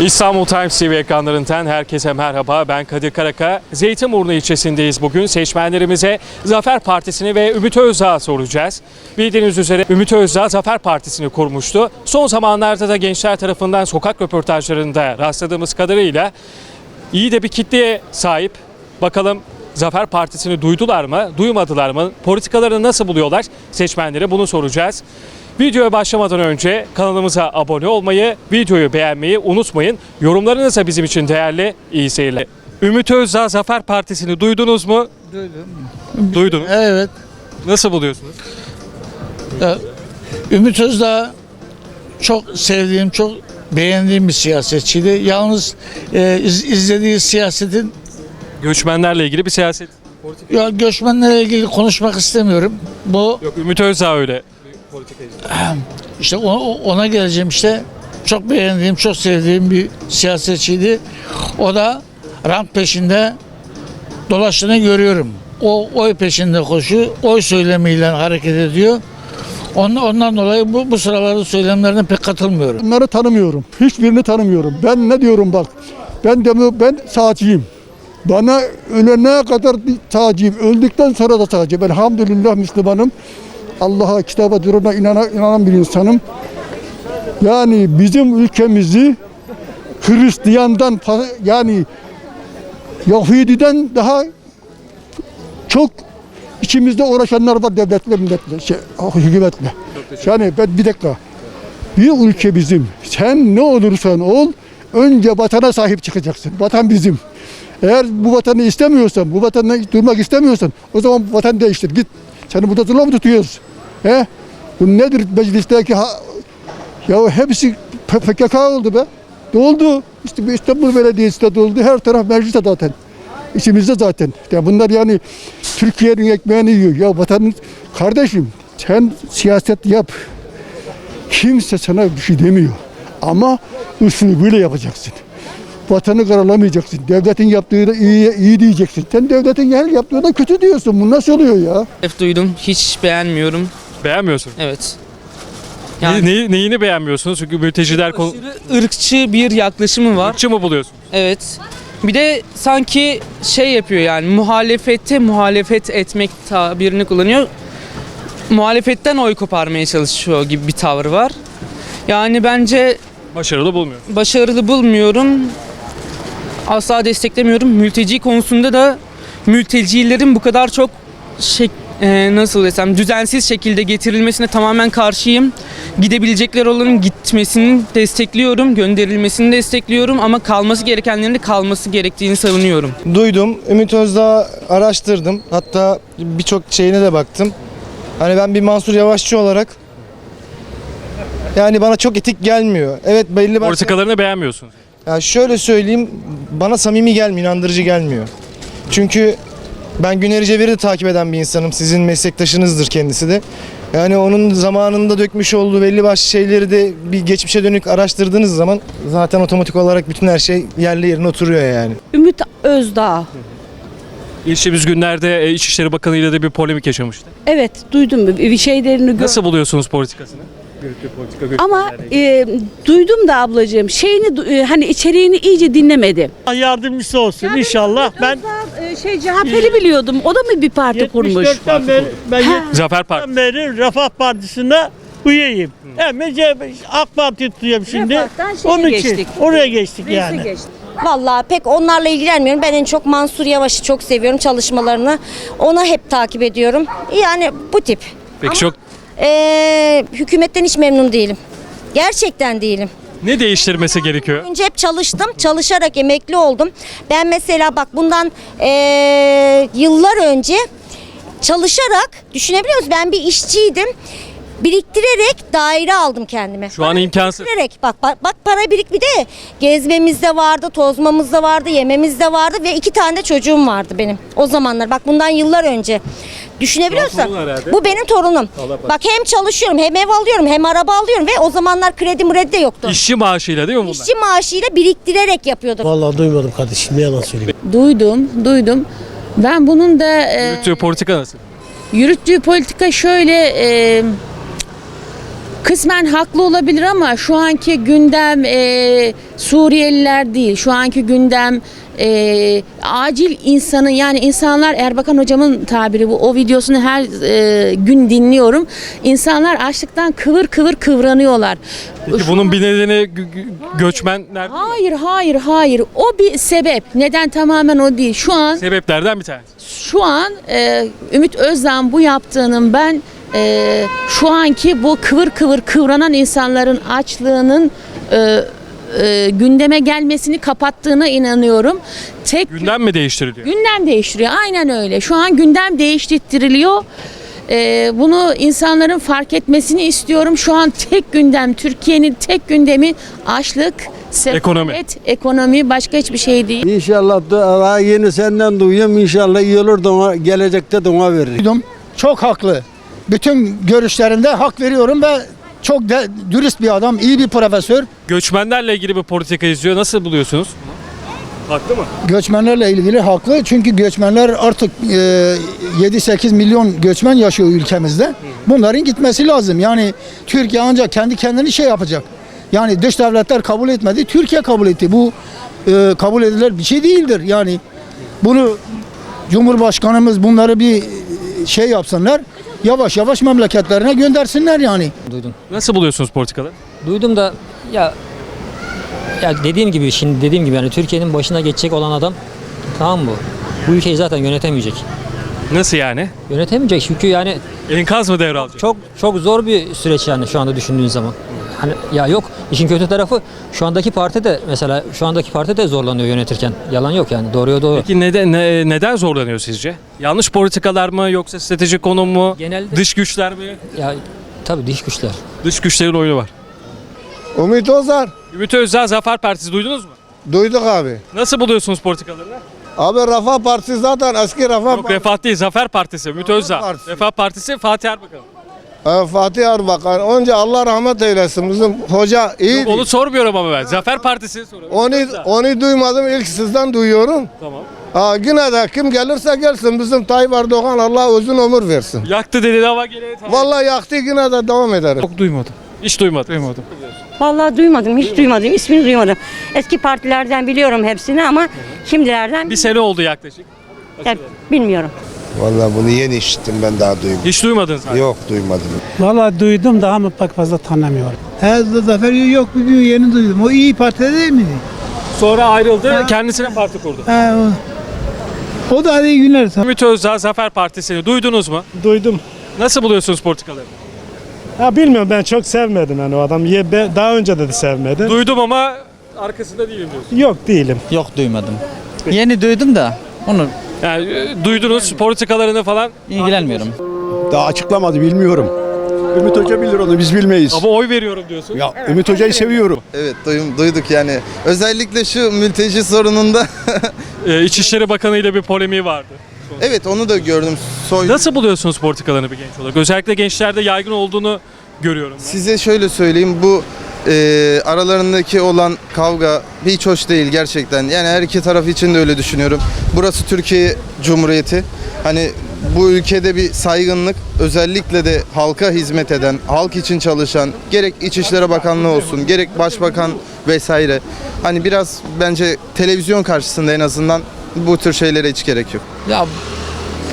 İstanbul Times TV ekranlarından herkese merhaba. Ben Kadir Karaka. Zeytinburnu ilçesindeyiz bugün. Seçmenlerimize Zafer Partisi'ni ve Ümit Özdağ soracağız. Bildiğiniz üzere Ümit Özdağ Zafer Partisi'ni kurmuştu. Son zamanlarda da gençler tarafından sokak röportajlarında rastladığımız kadarıyla iyi de bir kitleye sahip. Bakalım Zafer Partisi'ni duydular mı, duymadılar mı? Politikalarını nasıl buluyorlar? Seçmenlere bunu soracağız. Videoya başlamadan önce kanalımıza abone olmayı, videoyu beğenmeyi unutmayın. Yorumlarınız da bizim için değerli. İyi seyirler. Ümit Özdağ Zafer Partisi'ni duydunuz mu? Duydum. Duydunuz. Evet. Nasıl buluyorsunuz? Ya, Ümit Özdağ çok sevdiğim, çok beğendiğim bir siyasetçiydi. Yalnız e, iz- izlediği siyasetin Göçmenlerle ilgili bir siyaset. ya göçmenlerle ilgili konuşmak istemiyorum. Bu Yok Ümit Özdağ öyle. İşte o- o- ona geleceğim işte. Çok beğendiğim, çok sevdiğim bir siyasetçiydi. O da rant peşinde dolaştığını görüyorum. O oy peşinde koşuyor, oy söylemiyle hareket ediyor. Ondan, ondan dolayı bu, bu sıralarda söylemlerine pek katılmıyorum. Bunları tanımıyorum. Hiçbirini tanımıyorum. Ben ne diyorum bak. Ben de ben sağcıyım. Bana ölene kadar sağcıyım. Öldükten sonra da sağcıyım. Ben elhamdülillah Müslümanım. Allah'a, kitaba, duruna inanan, inanan bir insanım. Yani bizim ülkemizi Hristiyandan yani Yahudiden daha çok içimizde uğraşanlar var devletle milletle, şey, hükümetle. Yani ben bir dakika. Bir ülke bizim. Sen ne olursan ol önce vatana sahip çıkacaksın. Vatan bizim. Eğer bu vatanı istemiyorsan, bu vatanda durmak istemiyorsan o zaman vatan değiştir. Git. Seni burada zorla mı tutuyoruz? He? Bu nedir meclisteki ha, ya hepsi PKK oldu be. Doldu. İşte bu İstanbul Belediyesi de doldu. Her taraf mecliste zaten. İçimizde zaten. Ya bunlar yani Türkiye'nin ekmeğini yiyor. Ya vatanın kardeşim sen siyaset yap. Kimse sana bir şey demiyor. Ama usulüyle yapacaksın. Vatanı karalamayacaksın. Devletin yaptığı da iyi, iyi diyeceksin. Sen devletin her yaptığı da kötü diyorsun. Bu nasıl oluyor ya? Duydum. Hiç beğenmiyorum. Beğenmiyorsun. Evet. Ne- Yani neyi- neyini beğenmiyorsunuz? Çünkü mülteciler konu... aşırı ırkçı bir yaklaşımı var. Irkçı mı buluyorsun? Evet. Bir de sanki şey yapıyor yani muhalefette muhalefet etmek tabirini kullanıyor. Muhalefetten oy koparmaya çalışıyor gibi bir tavır var. Yani bence Başarılı bulmuyor. başarılı bulmuyorum. Asla desteklemiyorum. Mülteci konusunda da mültecilerin bu kadar çok şey, e, nasıl desem düzensiz şekilde getirilmesine tamamen karşıyım. Gidebilecekler olanın gitmesini destekliyorum, gönderilmesini destekliyorum ama kalması gerekenlerin de kalması gerektiğini savunuyorum. Duydum. Ümit Özdağ araştırdım. Hatta birçok şeyine de baktım. Hani ben bir Mansur Yavaşçı olarak yani bana çok etik gelmiyor. Evet belli başlı. Politikalarını beğenmiyorsunuz. Ya şöyle söyleyeyim bana samimi gelmiyor, inandırıcı gelmiyor. Çünkü ben Güner Cevir'i de takip eden bir insanım. Sizin meslektaşınızdır kendisi de. Yani onun zamanında dökmüş olduğu belli başlı şeyleri de bir geçmişe dönük araştırdığınız zaman zaten otomatik olarak bütün her şey yerli yerine oturuyor yani. Ümit Özdağ. Geçtiğimiz günlerde e, İçişleri Bakanı ile de bir polemik yaşamıştı. Evet duydum bir şeylerini gör. Nasıl buluyorsunuz politikasını? Görüntü politika göçmenlerle Ama e, duydum da ablacığım şeyini du- e, hani içeriğini iyice dinlemedim. Allah yardımcısı olsun inşallah. Ben e, şey CHP'li biliyordum. O da mı bir parti kurmuş? 74'ten beri ben Zafer Partisi. 70'ten beri Refah Partisi'ne üyeyim. Hem CHP AK Parti tutuyorum şimdi. Refah'tan şeye Onun için geçtik. oraya geçtik Neyse yani. geçti. Vallahi pek onlarla ilgilenmiyorum. Ben en çok Mansur Yavaş'ı çok seviyorum çalışmalarını. Ona hep takip ediyorum. Yani bu tip. Peki çok Ee, hükümetten hiç memnun değilim. Gerçekten değilim. Ne değiştirmesi gerekiyor? Önce hep çalıştım. Çalışarak emekli oldum. Ben mesela bak bundan ee, yıllar önce çalışarak düşünebiliyor musun? Ben bir işçiydim. Biriktirerek daire aldım kendime. Şu an imkansız. Biriktirerek bak, bak bak para birik bir de gezmemiz de vardı, tozmamız da vardı, yememiz de vardı ve iki tane de çocuğum vardı benim. O zamanlar bak bundan yıllar önce. Düşünebiliyor Şu an musun? torun herhalde. Bu benim torunum. Allah Bak hem çalışıyorum, hem ev alıyorum, hem araba alıyorum ve o zamanlar kredi mredi de yoktu. İşçi maaşıyla değil mi bunlar? İşçi maaşıyla biriktirerek yapıyorduk. Vallahi duymadım kardeşim ne yalan söyleyeyim. Duydum, duydum. Ben bunun da e, Yürüttüğü politika nasıl? yürüttüğü politika şöyle e, kısmen haklı olabilir ama şu anki gündem e, Suriyeliler değil. Şu anki gündem e, acil insanı yani insanlar Erbakan hocamın tabiri bu o videosunu her e, gün dinliyorum. İnsanlar açlıktan kıvır kıvır kıvranıyorlar. Peki bunun bir nedeni gö- gö- göçmenler Hayır hayır hayır o bir sebep. Neden tamamen o değil. Şu an sebeplerden bir tanesi. şu an e, Ümit Özdağ'ın bu yaptığının ben e, şu anki bu kıvır kıvır kıvranan insanların açlığının e, e, gündeme gelmesini kapattığına inanıyorum. Tek Gündem mi değiştiriliyor? gündem değiştiriyor. Aynen öyle. Şu an gündem değiştiriliyor. E, bunu insanların fark etmesini istiyorum. Şu an tek gündem, Türkiye'nin tek gündemi açlık, sefalet, Ekonomi. ekonomi başka hiçbir şey değil. İnşallah daha yeni senden duyuyorum. İnşallah iyi olur da ona, gelecekte de ona veririm. Duydum. Çok haklı. Bütün görüşlerinde hak veriyorum ve çok de, dürüst bir adam, iyi bir profesör. Göçmenlerle ilgili bir politika izliyor. Nasıl buluyorsunuz? Haklı mı? Göçmenlerle ilgili haklı. Çünkü göçmenler artık e, 7-8 milyon göçmen yaşıyor ülkemizde. Bunların gitmesi lazım. Yani Türkiye ancak kendi kendini şey yapacak. Yani dış devletler kabul etmedi, Türkiye kabul etti. Bu e, kabul edilir bir şey değildir. Yani bunu Cumhurbaşkanımız bunları bir şey yapsınlar. Yavaş yavaş memleketlerine göndersinler yani. Duydum. Nasıl buluyorsunuz politikaları? Duydum da ya ya dediğim gibi şimdi dediğim gibi yani Türkiye'nin başına geçecek olan adam tamam mı? Bu ülkeyi zaten yönetemeyecek. Nasıl yani? Yönetemeyecek çünkü yani Enkaz mı devralacak? çok çok zor bir süreç yani şu anda düşündüğün zaman. Hani ya yok işin kötü tarafı şu andaki parti de mesela şu andaki parti de zorlanıyor yönetirken. Yalan yok yani doğruya doğru. Peki neden, ne- neden zorlanıyor sizce? Yanlış politikalar mı yoksa stratejik konum mu? Genelde Dış güçler mi? ya tabii dış güçler. Dış güçlerin oyunu var. Ümit Ozar. Ümit Özdağ Zafer Partisi duydunuz mu? Duyduk abi. Nasıl buluyorsunuz politikalarını? Abi Refah Partisi zaten eski Refah Yok Refah değil Zafer Partisi. Ümit Özdağ. Partisi. Refah Partisi Fatih Erbakan. Ee, Fatih Erbakan. Önce Allah rahmet eylesin. Bizim hoca iyiydi. Onu sormuyorum ama ben. Zafer Partisi'ni soruyorum. Onu, Özdağ. onu duymadım. ilk sizden duyuyorum. Tamam. Ha, yine de kim gelirse gelsin. Bizim Tayyip Erdoğan Allah uzun ömür versin. Yaktı dedi ama gene tamam. Vallahi yaktı yine de devam ederiz. Çok duymadım. Hiç duymadım. Duymadım. Vallahi duymadım, hiç duymadım. İsmini duymadım. Eski partilerden biliyorum hepsini ama şimdilerden Bir sene oldu yaklaşık. ya, bilmiyorum. Vallahi bunu yeni işittim ben daha duymadım. Hiç duymadın zaten. Yok duymadım. Valla duydum da ama pek fazla tanımıyorum. He, Zafer yok bugün yeni duydum. O iyi parti değil miydi? Sonra ayrıldı. Kendisine parti kurdu. He, o. o da iyi günler. Ümit Özdağ Zafer Partisi'ni duydunuz mu? Duydum. Nasıl buluyorsunuz politikalarını? Ya bilmiyorum ben çok sevmedim yani o adam. Ye- be- Daha önce de, de sevmedim. Duydum ama arkasında değilim diyorsun. Yok değilim. Yok duymadım. Yeni duydum da onu Yani e, duydunuz politikalarını falan ilgilenmiyorum. Daha açıklamadı bilmiyorum. Ümit Hoca bilir onu biz bilmeyiz. ama oy veriyorum diyorsun. Ya Ümit Hoca'yı seviyorum. Evet duyduk yani. Özellikle şu mülteci sorununda. Ee, İçişleri Bakanı ile bir polemiği vardı. evet onu da gördüm. Soy... Nasıl buluyorsunuz politikalarını bir genç olarak? Özellikle gençlerde yaygın olduğunu görüyorum. ben. Size şöyle söyleyeyim bu e, aralarındaki olan kavga hiç hoş değil gerçekten. Yani her iki taraf için de öyle düşünüyorum. Burası Türkiye Cumhuriyeti. Hani bu ülkede bir saygınlık özellikle de halka hizmet eden, halk için çalışan gerek İçişleri Bakanlığı olsun, gerek Başbakan vesaire. Hani biraz bence televizyon karşısında en azından bu tür şeylere hiç gerek yok. Ya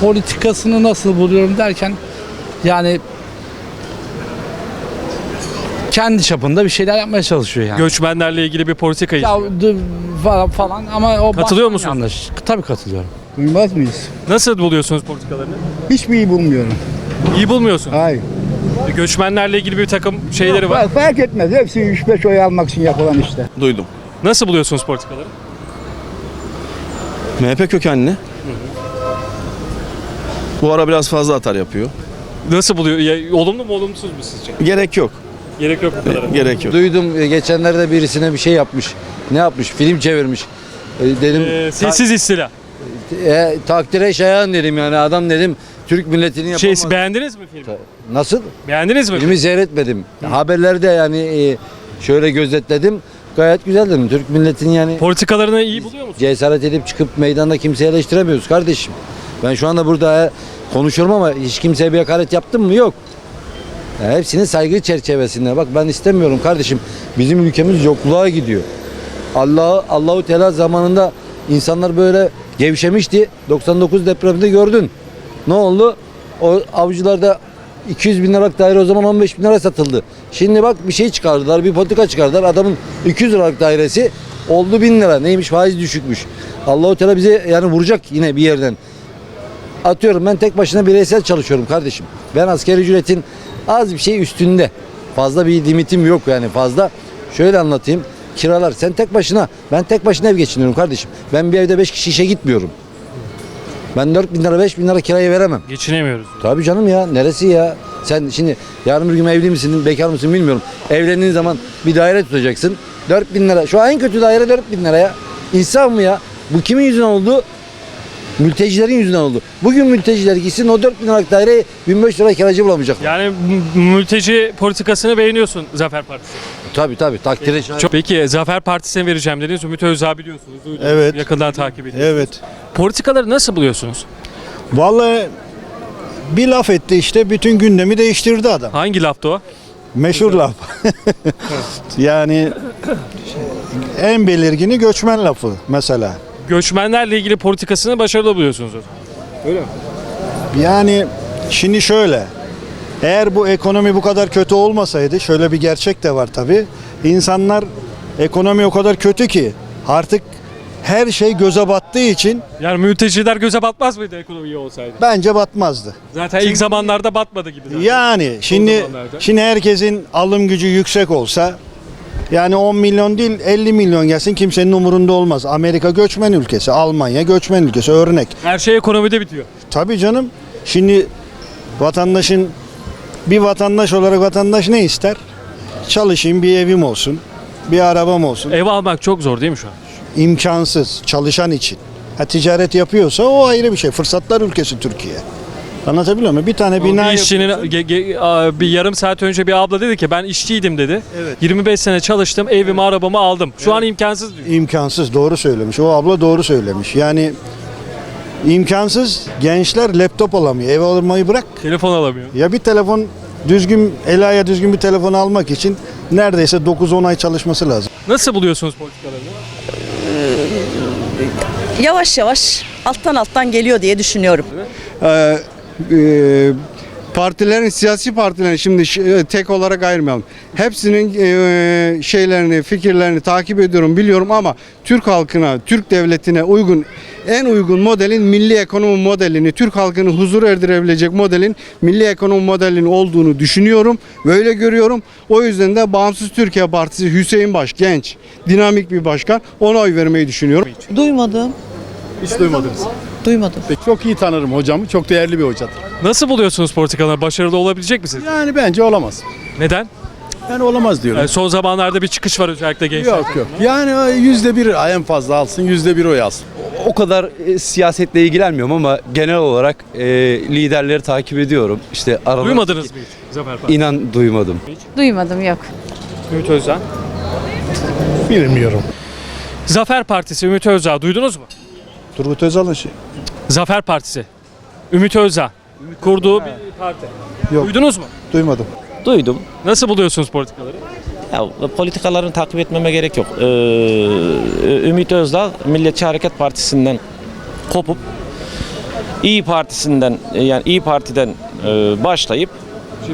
politikasını nasıl buluyorum derken yani kendi çapında bir şeyler yapmaya çalışıyor yani. Göçmenlerle ilgili bir politika ya izliyor. d- falan, falan ama o Katılıyor musun? Yanlış. Tabii katılıyorum. Duymaz mıyız? Nasıl buluyorsunuz politikalarını? Hiçbir iyi bulmuyorum. İyi bulmuyorsun. Hayır. E, Göçmenlerle ilgili bir takım şeyleri var. Fark etmez. Hepsi 3-5 oy almak için yapılan işte. Duydum. Nasıl buluyorsunuz politikaları? MHP kökenli. Bu ara biraz fazla atar yapıyor. Nasıl buluyor? Ya, olumlu mu olumsuz mu sizce? Gerek yok. Gerek yok bu kadar. Gerek yok. Duydum e, geçenlerde birisine bir şey yapmış. Ne yapmış? Film çevirmiş. E, Dedim Ee, sessiz istila. e, takdire şayan dedim yani adam dedim Türk milletini Şey, yapamaz. beğendiniz mi filmi? Nasıl? Beğendiniz mi? Filmi seyretmedim. Haberlerde yani e, şöyle gözetledim. Gayet güzel dedim. Türk milletini yani Politikalarını iyi buluyor musun? cesaret edip çıkıp meydanda kimseyi eleştiremiyoruz kardeşim. Ben şu anda burada konuşuyorum ama hiç kimseye bir hakaret yaptım mı? Yok. Ya hepsinin saygı çerçevesinde. Bak ben istemiyorum kardeşim. Bizim ülkemiz yokluğa gidiyor. Allah Allahu Teala zamanında insanlar böyle gevşemişti. 99 depreminde gördün. Ne oldu? O avcılarda 200 bin liralık daire o zaman 15 bin lira satıldı. Şimdi bak bir şey çıkardılar, bir politika çıkardılar. Adamın 200 liralık dairesi oldu 1000 lira. Neymiş faiz düşükmüş. Allahu Teala bize yani vuracak yine bir yerden. Atıyorum ben tek başına bireysel çalışıyorum kardeşim. Ben asgari ücretin az bir şey üstünde. Fazla bir limitim yok yani fazla. Şöyle anlatayım. Kiralar sen tek başına ben tek başına ev geçiniyorum kardeşim. Ben bir evde 5 kişi işe gitmiyorum. Ben 4 bin lira 5 bin lira kiraya veremem. Geçinemiyoruz. Tabii canım ya neresi ya? Sen şimdi yarın bir gün evli misin bekar mısın bilmiyorum. Evlendiğin zaman bir daire tutacaksın. 4 bin lira. Şu an en kötü daire 4 bin lira ya. İnsan mı ya? Bu kimin yüzünden oldu? Mültecilerin yüzünden oldu. Bugün mülteciler gitsin o 4 bin liralık daireyi 1500 lira kiracı bulamayacak. Yani m- mülteci politikasını beğeniyorsun Zafer Partisi. Tabii tabii takdire şayan. Çok, peki Zafer Partisi'ne vereceğim dediniz. Ümit Özdağ biliyorsunuz. duydunuz, Evet. Yakından takip ediyorsunuz. Evet. Politikaları nasıl buluyorsunuz? Vallahi bir laf etti işte bütün gündemi değiştirdi adam. Hangi laftı o? Meşhur laf. yani en belirgini göçmen lafı mesela. Göçmenlerle ilgili politikasını başarılı buluyorsunuz o zaman. Yani şimdi şöyle. Eğer bu ekonomi bu kadar kötü olmasaydı şöyle bir gerçek de var tabi. İnsanlar ekonomi o kadar kötü ki artık her şey göze battığı için Yani mülteciler göze batmaz mıydı ekonomi iyi olsaydı? bence batmazdı. Zaten ilk zamanlarda batmadı gibi. Zaten. Yani şimdi zamanlarda. şimdi herkesin alım gücü yüksek olsa yani 10 milyon değil 50 milyon gelsin kimsenin umurunda olmaz. Amerika göçmen ülkesi, Almanya göçmen ülkesi örnek. Her şey ekonomide bitiyor. Tabii canım. Şimdi vatandaşın bir vatandaş olarak vatandaş ne ister? Çalışayım, bir evim olsun, bir arabam olsun. Ev almak çok zor değil mi şu an? İmkansız çalışan için. Ha ticaret yapıyorsa o ayrı bir şey. Fırsatlar ülkesi Türkiye. Anlatabiliyor muyum? Bir tane bina bir işçinin ge- ge- a, bir yarım saat önce bir abla dedi ki ben işçiydim dedi. Evet. 25 sene çalıştım, evimi, arabamı aldım. Şu an imkansız diyor. İmkansız doğru söylemiş. O abla doğru söylemiş. Yani imkansız gençler laptop alamıyor. Ev almayı bırak. Telefon alamıyor. Ya bir telefon düzgün Ela'ya düzgün bir telefon almak için neredeyse 9-10 ay çalışması lazım. Nasıl buluyorsunuz politikalarını? Yavaş yavaş alttan alttan geliyor diye düşünüyorum. Ee, e, partilerin siyasi partilerin şimdi e, tek olarak ayırmayalım. Hepsinin e, şeylerini, fikirlerini takip ediyorum, biliyorum ama Türk halkına, Türk devletine uygun en uygun modelin milli ekonomi modelini, Türk halkını huzur erdirebilecek modelin milli ekonomi modelinin olduğunu düşünüyorum. Böyle görüyorum. O yüzden de Bağımsız Türkiye Partisi Hüseyin Baş genç, dinamik bir başkan. Ona oy vermeyi düşünüyorum. Duymadım, Hiç duymadınız. Duymadım. Çok iyi tanırım hocamı. Çok değerli bir hocadır. Nasıl buluyorsunuz politikalarını? Başarılı olabilecek misiniz? Yani bence olamaz. Neden? Yani olamaz diyorum. Yani son zamanlarda bir çıkış var özellikle gençler. Yok yok. Yani yüzde bir en fazla alsın, yüzde bir oy alsın. O kadar e, siyasetle ilgilenmiyorum ama genel olarak e, liderleri takip ediyorum. İşte aralarında Duymadınız mı hiç Zafer Partisi? İnan duymadım. Duymadım yok. Ümit Özdağ. Bilmiyorum. Zafer Partisi Ümit Özdağ duydunuz mu? Turgut Özal'ın şey. Zafer Partisi. Ümit Özdağ. Kurduğu bir parti. Yok. Duydunuz mu? Duymadım. Duydum. Nasıl buluyorsunuz politikaları? Ya politikalarını takip etmeme gerek yok. Ee, Ümit Özdağ Milliyetçi Hareket Partisi'nden kopup İyi Partisi'nden yani İyi Parti'den e, başlayıp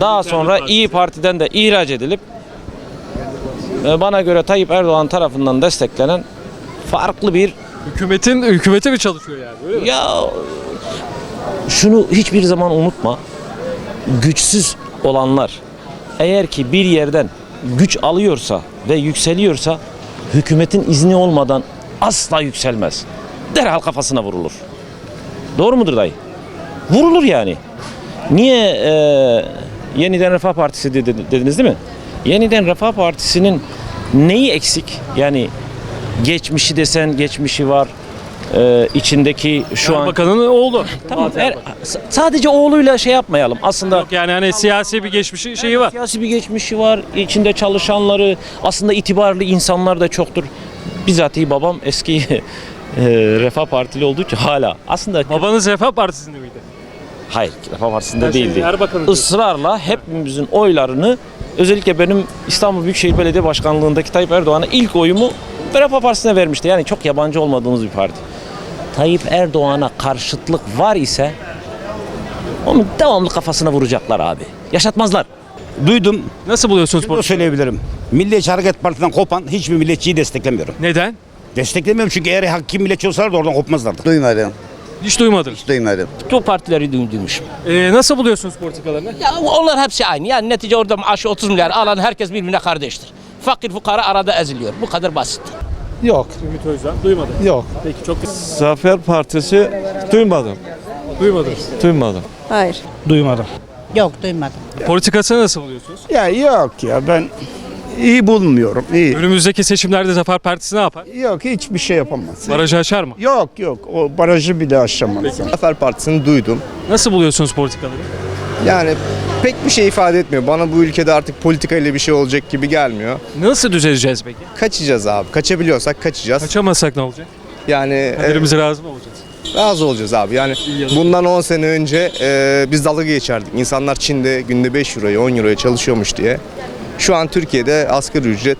daha sonra partisi. İyi Parti'den de ihraç edilip e, bana göre Tayyip Erdoğan tarafından desteklenen farklı bir Hükümetin hükümete mi çalışıyor yani? Öyle ya şunu hiçbir zaman unutma. Güçsüz olanlar eğer ki bir yerden güç alıyorsa ve yükseliyorsa hükümetin izni olmadan asla yükselmez. Derhal kafasına vurulur. Doğru mudur dayı? Vurulur yani. Niye e, yeniden Refah Partisi dedi- dediniz değil mi? Yeniden Refah Partisi'nin neyi eksik? Yani geçmişi desen geçmişi var. E, içindeki şu an Bakanın oğlu. Tamam. er- s- sadece oğluyla şey yapmayalım. Aslında Yok yani hani siyasi bir geçmişi şeyi var. siyasi bir geçmişi var. İçinde çalışanları, aslında itibarlı insanlar da çoktur. Bizatihi babam eski e, Refah Partili olduğu için hala. Aslında Babanız Refah Partisi'nde miydi? Hayır, Refah Partisi'nde Her şey değildi. Erbakan'ın Israrla hepimizin oylarını özellikle benim İstanbul Büyükşehir Belediye Başkanlığındaki Tayyip Erdoğan'a ilk oyumu Refah Partisi'ne vermişti. Yani çok yabancı olmadığımız bir parti. Tayyip Erdoğan'a karşıtlık var ise onun devamlı kafasına vuracaklar abi. Yaşatmazlar. Duydum. Nasıl buluyorsunuz Bunu söyleyebilirim. Milliyetçi Hareket Partisi'nden kopan hiçbir milliyetçiyi desteklemiyorum. Neden? Desteklemiyorum çünkü eğer hakim milliyetçi olsalardı oradan kopmazlardı. Duymadım. Hiç duymadınız. Duymadım. Bu partileri duymuşum. Ee, nasıl buluyorsunuz politikalarını? Ya onlar hepsi aynı. Yani netice orada maaşı 30 milyar alan herkes birbirine kardeştir. Fakir fukara arada eziliyor. Bu kadar basit. Yok, Ümit Özdağ duymadım. yok. Peki çok Zafer Partisi duymadım, duymadınız. duymadım. Hayır. Duymadım. Yok duymadım. Politikasını nasıl buluyorsunuz? Ya yok ya ben iyi bulmuyorum, iyi. Önümüzdeki seçimlerde Zafer Partisi ne yapar? Yok hiçbir şey yapamaz. Barajı aşar mı? Yok yok o barajı bile aşamaz. Zafer Partisi'ni duydum. Nasıl buluyorsunuz politikaları? Yani pek bir şey ifade etmiyor. Bana bu ülkede artık politika ile bir şey olacak gibi gelmiyor. Nasıl düzeleceğiz peki? Kaçacağız abi. Kaçabiliyorsak kaçacağız. Kaçamazsak ne olacak? Yani e, Kaderimize razı mı olacağız? razı olacağız abi. Yani bundan 10 sene önce e, biz dalga geçerdik. İnsanlar Çin'de günde 5 euroya 10 euroya çalışıyormuş diye. Şu an Türkiye'de asgari ücret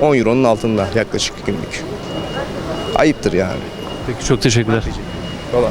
10 euronun altında yaklaşık günlük. Ayıptır yani. Peki çok teşekkürler. Kolay.